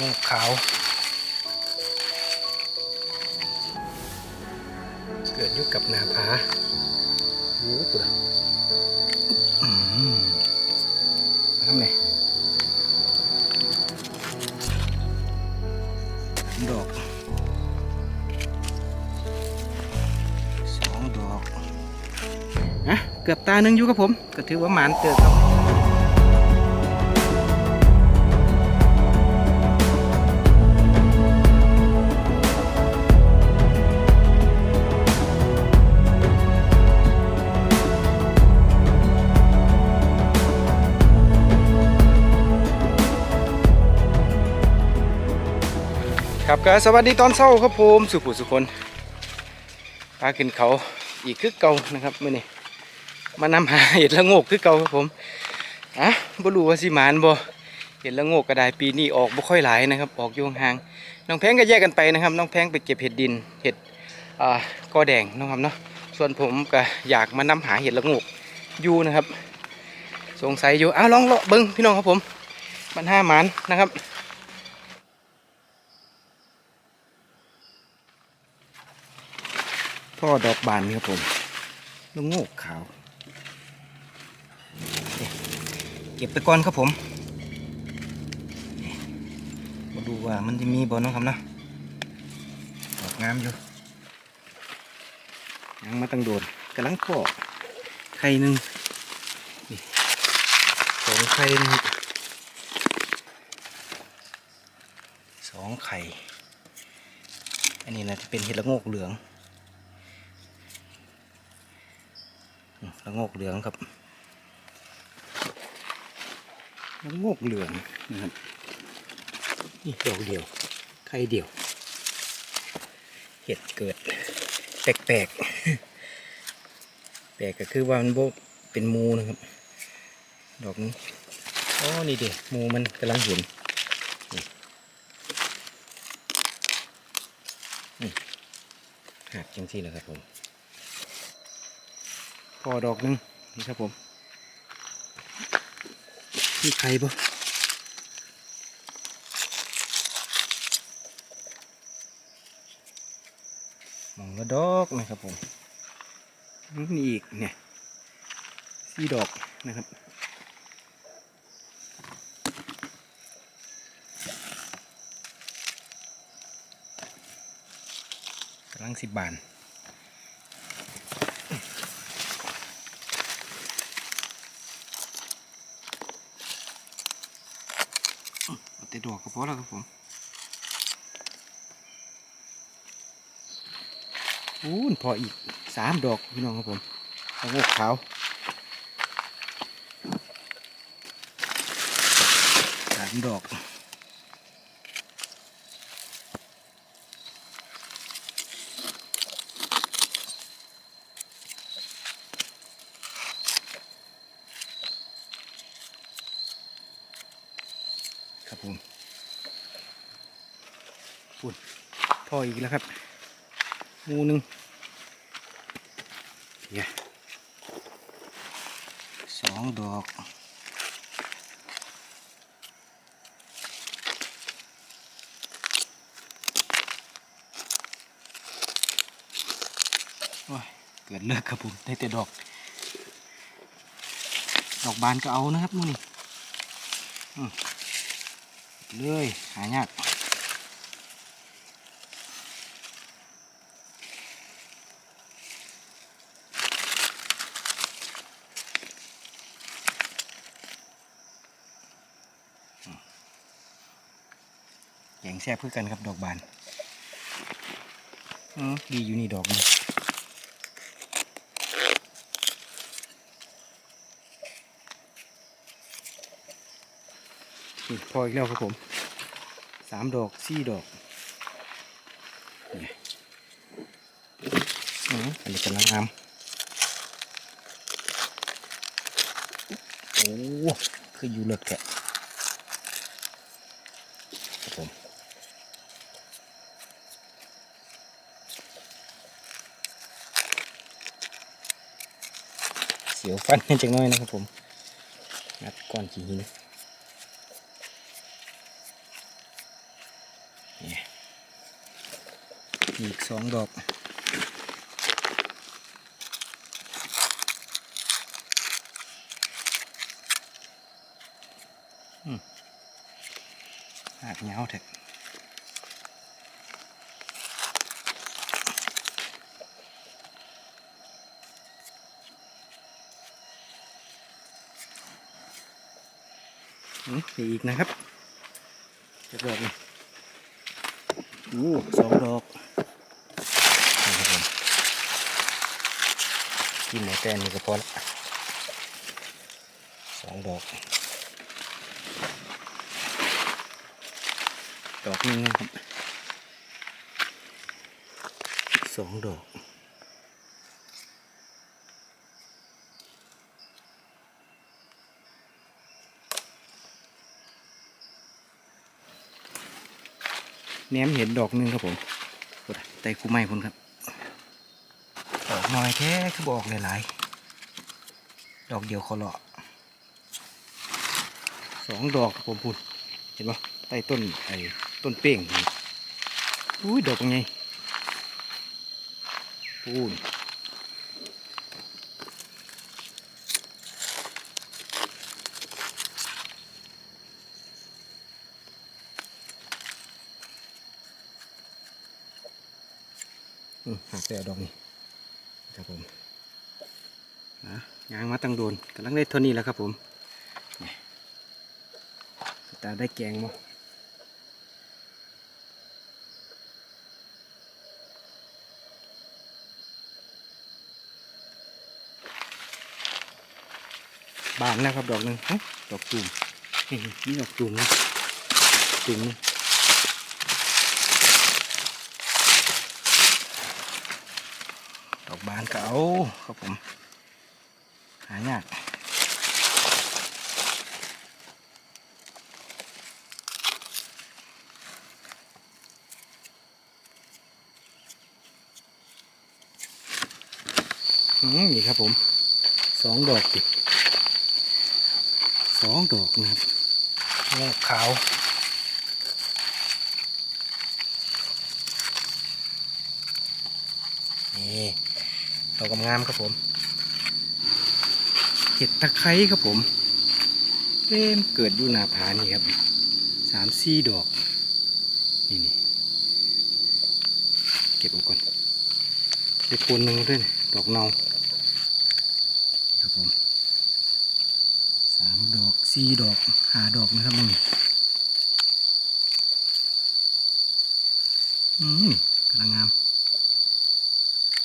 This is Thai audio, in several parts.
งูขาว เกิดอยู่กับนาผาโอ้โหอืมมาทำไงสามดอกสองดอกนะเกือบตาหนึ่งอยู่กับผม ก็ถือว่าหมานเติบครับ ก็สวัสดีตอนเช้าครับผมสุขุสุคนพาขึ้นเขาอีกคือเก่านะครับมื่อนี้มานำหาเห็ดละโงกคือเก่าครับผมอะบ่รู้ว่าสิมานบ่เห็ดละโงกกระไดปีนี้ออกบ่ค่อยหลายนะครับ ออกอยู่ห่างน้องแพงก็แยกกันไปนะครับ น้องแพงไปเก็บเห็ดดินเห็ดอ่ากอแดงนะครับเนาะส่วนผมก็อยากมานำหาเห็ดละโงกอยู่นะครับ สงสัยอยู่อ้าวลองเลาะเบิ้งพี่น้องครับผมมันห้าหมานนะครับ พ่อดอกบานครับผมลูกงกขาว เก็บไปก่อนครับผมมาดูว่ามันจะมีบ่เนาะครับนะดอกงามอยู่ยังมาตั้งโดนกำลังพ่อไข่หนึ่งสองไข่นะครับสองไข่ อันนี้นะจะเป็นเห็ดละโงกเหลือง อืมละงกเหลืองครับละงกเหลืองนะครับนี่ดอกเดียวไข่เดียว เห็ดเกิดแปลกๆแปลกก็คือว่ามันโบเป็นมูนะครับ ดอกนี้อ๋อนี่เด็มูมันกำลังเห็นหักจังที่นะครับผม อดอกหนึ่งนี่ครับผมมีใครบ่มองละดอกนะครับผมนี่อีกเนี่ยสี่ดอกนะครับกำลังสิบบาน เอาแต่ ดอกก็พอแล้วครับผมอู้นพออีกสามดอกพี่น้องครับผมตะโงกขาวสามดอกครับผม ปุ่นพออีกแล้วครับหมูหนึ่งเนี่ยสองดอกโอ้ยเกิดเลิกครับผมได้แต่ดอก ดอกบานก็เอานะครับมูนี่อืมเลยหายากอืมแยงแซ่บเพื่อกันครับดอกบานดีอยู่นี่ดอกนี่พออีกแล้วครับผมสามดอกสี่ดอกอันนี้กำลังงามโอ้คืออยู่เลิกแกะ เสียวฟันจังน้อยนะครับผมงัดก้อนหินอีกสองดอกหักเงาเถอะ มีอีกนะครับจะดอกนี่อู้สองดอกนี่ครับผมกินหมอแกนนี่ก็พอละสองดอก ดอกนึงนะครับสองดอก แหนมเห็นดอกหนึงครับผมกดไต่คู่ไม้พุ่นครับดอกน้อยแท้คือบอกหลายๆดอกเดียวเขาเลาะสองดอกผมพุ่นเห็นปะใต้ต้นไอ้ต้นเป้งอุ้ยดอกเป็นไงพูน แต่ดอกนี่ครับผมนะยางมาตั้งโดนกำลังได้เท่านี้แล้วครับผมนี่ตาได้แกงมั้บานแล้วครับดอกหนึ่งเอ้าดอกตุ่มนี่นี่ดอกตุ่มนะตุ่ม ดอกบานก็เอาครับผม หายากอืมนี่ครับผมสองดอกติดสองดอกนะครับงอกขาวนี่ ดอกงามครับผมเห็ดตะไคร้ครับผมเล่มเกิดอยู่หนาผานี่ครับสามสี่ดอก นี่นี่เก็บเอาก่อนเด็กคนหนึ่งด้วยนะดอกเนาครับผมสามดอกสี่ดอกห้าดอกนะครับมึงอืมกำลังงาม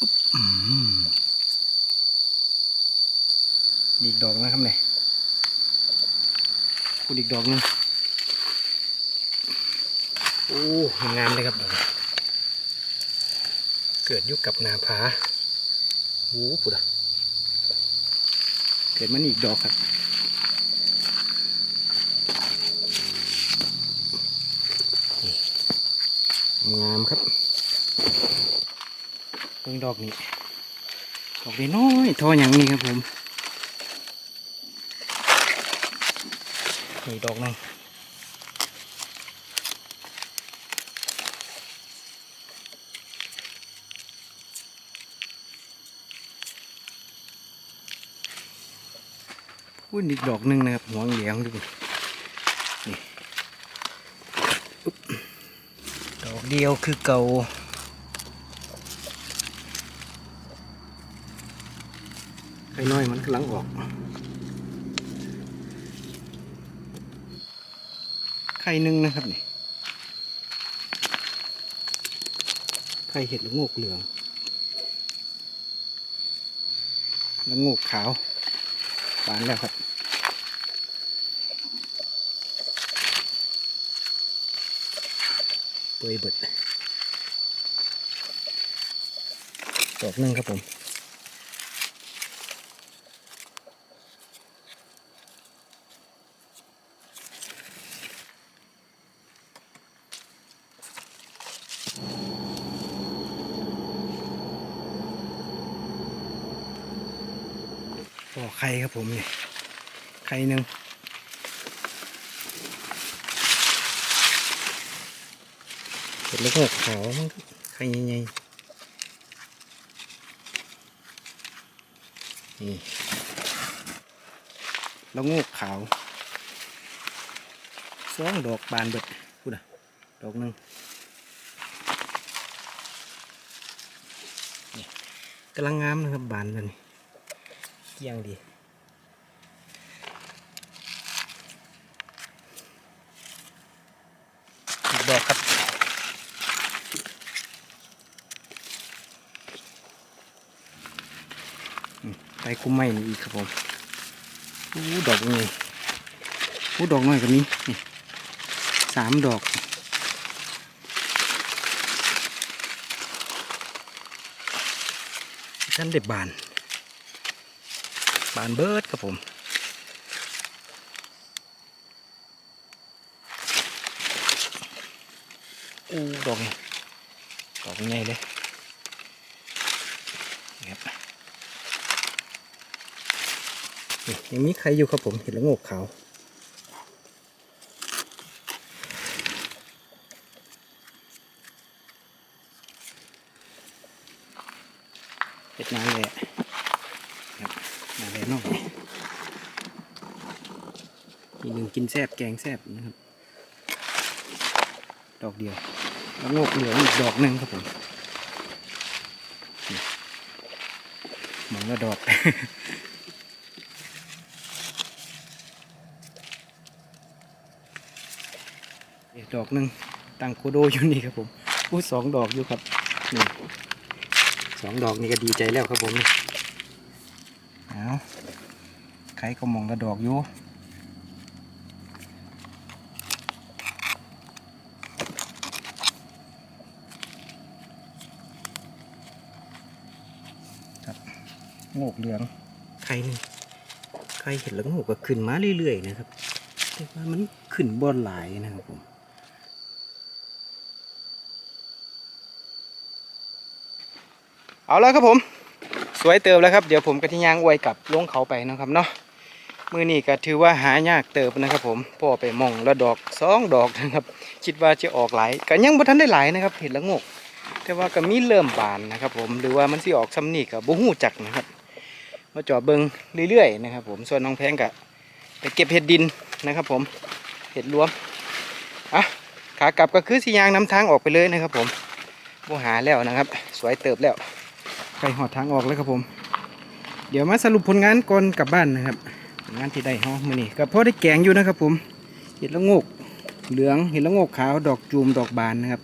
อุ๊บอืม อีกดอกนะครับเนี่ยคุณอีกดอกนึงโอ้งามเลยครับ เกิดยุคกับนาผาโอ้ปุดอะเกิดมันอีกดอกครับงามครับเพิ่งดอกนี้ดอกนี้น้อยทออย่างนี้ครับผม นี่ดอกหนึ่งอุ้ยอีกดอกหนึ่งนะครับหัวเหลียงดูนี่ดอกเดียวคือเก่าไอ้น้อยมันกำลังออก ข่หนึ่งนะครับนี่ไข่เห็ดละงกเหลืองละงกขาวบานแล้วครับเปื่อยเบิดดอกนึ่งครับผม ปอไข่ครับผมนี่ไข่หนึ่งเป็นลูกหกขาวมั้งครับไข่ใหญ่ๆนี่แล้วงูกขาวสองดอกบานเบิดพูดอะดอกหนึ่งกำลังงามนะครับบานมัน เกียงดีอีกดอกครับ ไปกุ้มไม้นี่อีกครับผมอู้ดอกนี่อู้ดอกน้อยก็มีนี่สามดอกท่านเด็บบาน บานเบิร์ดครับผมอู้ดอกนี่ดอกใหญ่เลยครับยังมีใครอยู่ครับผมเห็นแล้วงกขาวเห็ดนางแหละครับนางแหละนอกอี กินแซบแกงแซบนะครับ ดอกเดียวแล้วงกเหลืองอีกดอกหนึ่งครับผมหมองละดอกดอกหนึ่งตังโคโดอยู่นี่ครับผมพูดสองดอกอยู่ครับนี่สองดอกนี่ก็ดีใจแล้วครับผมเอาใครก็มองละดอกอยู่ โงกเหลืองไข่นี่ไข่เห็นแล้วโงกก็ขึ้นมาเรื่อยๆนะครับแต่ว่ามันขึ้นบอนหลายนะครับผมเอาแล้วครับผม สวยเติบแล้วครับ เดี๋ยวผมกับที่ยางอวยกลับลงเขาไปนะครับเนาะมือนี้ก็ถือว่าหายากเติบนะครับ ผมพ่อไปมองละดอกสองดอกนะครับ คิดว่าจะออกหลายก็ยังบ่ทันได้หลายนะครับเห็นละงก แต่ว่าก็มีเริ่มบานนะครับ ผมหรือว่ามันสิออกซ้ำนี่กับบ่ฮู้จักนะครับ มาจอบเบิงเรื่อยๆนะครับ ผมส่วนน้องแพงกะไปเก็บเห็ดดินนะครับ ผมเห็ดรวมอะขากลับก็คือสียางน้ำทางออกไปเลยนะครับ ผมโบหาแล้วนะครับ สวยเติบแล้วไปหอดทางออกแล้วครับผม เดี๋ยวมาสรุปผลงานก่อนกลับบ้านนะครับผลงานที่ได้ฮอมือนี่ก็พอได้แกงอยู่นะครับผมเห็ดละโงกเหลืองเห็ดละโงกขาวดอกจูมดอกบานนะครับ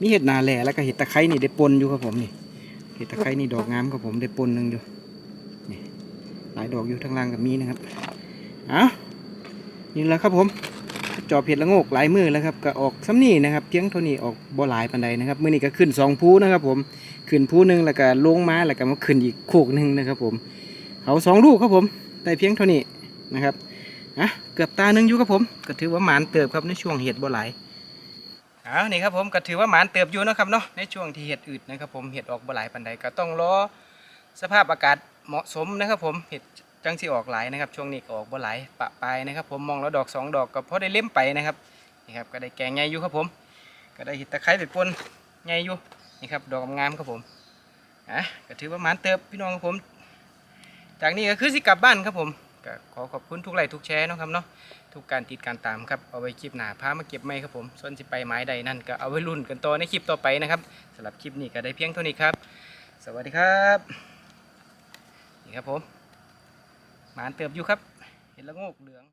มีเห็ดนาแหล่แล้วก็เห็ดตะไคร้นี่ได้ปนอยู่ครับผมนี่เห็ดตะไคร้นี่ดอกงามครับผมได้ปนหนึ่งอยู่ หลายดอกอยู่ทางล่างกับมีนะครับเอานี่แหละครับผมจอบเห็ดละโงกหลายมือแล้วครับก็ออกซ้ำนี่นะครับเพียงเท่านี้ออกบ่หลายปันใดนะครับมือนี้ก็ขึ้นสองภูนะครับผมขึ้นภูหนึ่งแล้วก็ลงมาแล้วก็มาขึ้นอีกโคกหนึ่งนะครับผมเขาสองลูกครับผมได้เพียงเท่านี้นะครับอะเกือบตาหนึ่งอยู่ครับผมก็ถือว่าหมานเติบครับในช่วงเห็ดบ่หลายเอานี่ครับผมก็ถือว่าหมานเติบอยู่นะครับเนาะในช่วงที่เห็ดอืดนะครับผมเห็ดออกบ่หลายปันใดก็ต้องรอสภาพอากาศ เหมาะสมนะครับผมเห็ดจังสีออกหลายนะครับ ช่วงนี้ก็ออกบ่หลายปะปลายนะครับ ผมมองแล้วดอกสองดอกก็พอได้เล่มไปนะครับนี่ครับก็ได้แกงใหญ่อยู่ครับผม ก็ได้เห็ดตะไคร้ไปปนใหญ่อยู่นี่ครับดอกงามครับผมอะก็ถือว่ามานเติบพี่น้องครับผม จากนี้ก็คือสิกลับบ้านครับผมก็ขอขอบคุณทุกไลค์ทุกแชร์นะครับเนาะทุกการติดการตามครับเอาไว้คลิปหน้าพามาเก็บไม้ครับผมส่วนสิไปไม้ใดนั่นก็เอาไว้รุ่นกันต่อในคลิปต่อไปนะครับสำหรับคลิปนี้ก็ได้เพียงเท่านี้ครับ สวัสดีครับ นี่ครับผมหมานเติบอยู่ครับ เห็นละโงกเหลือง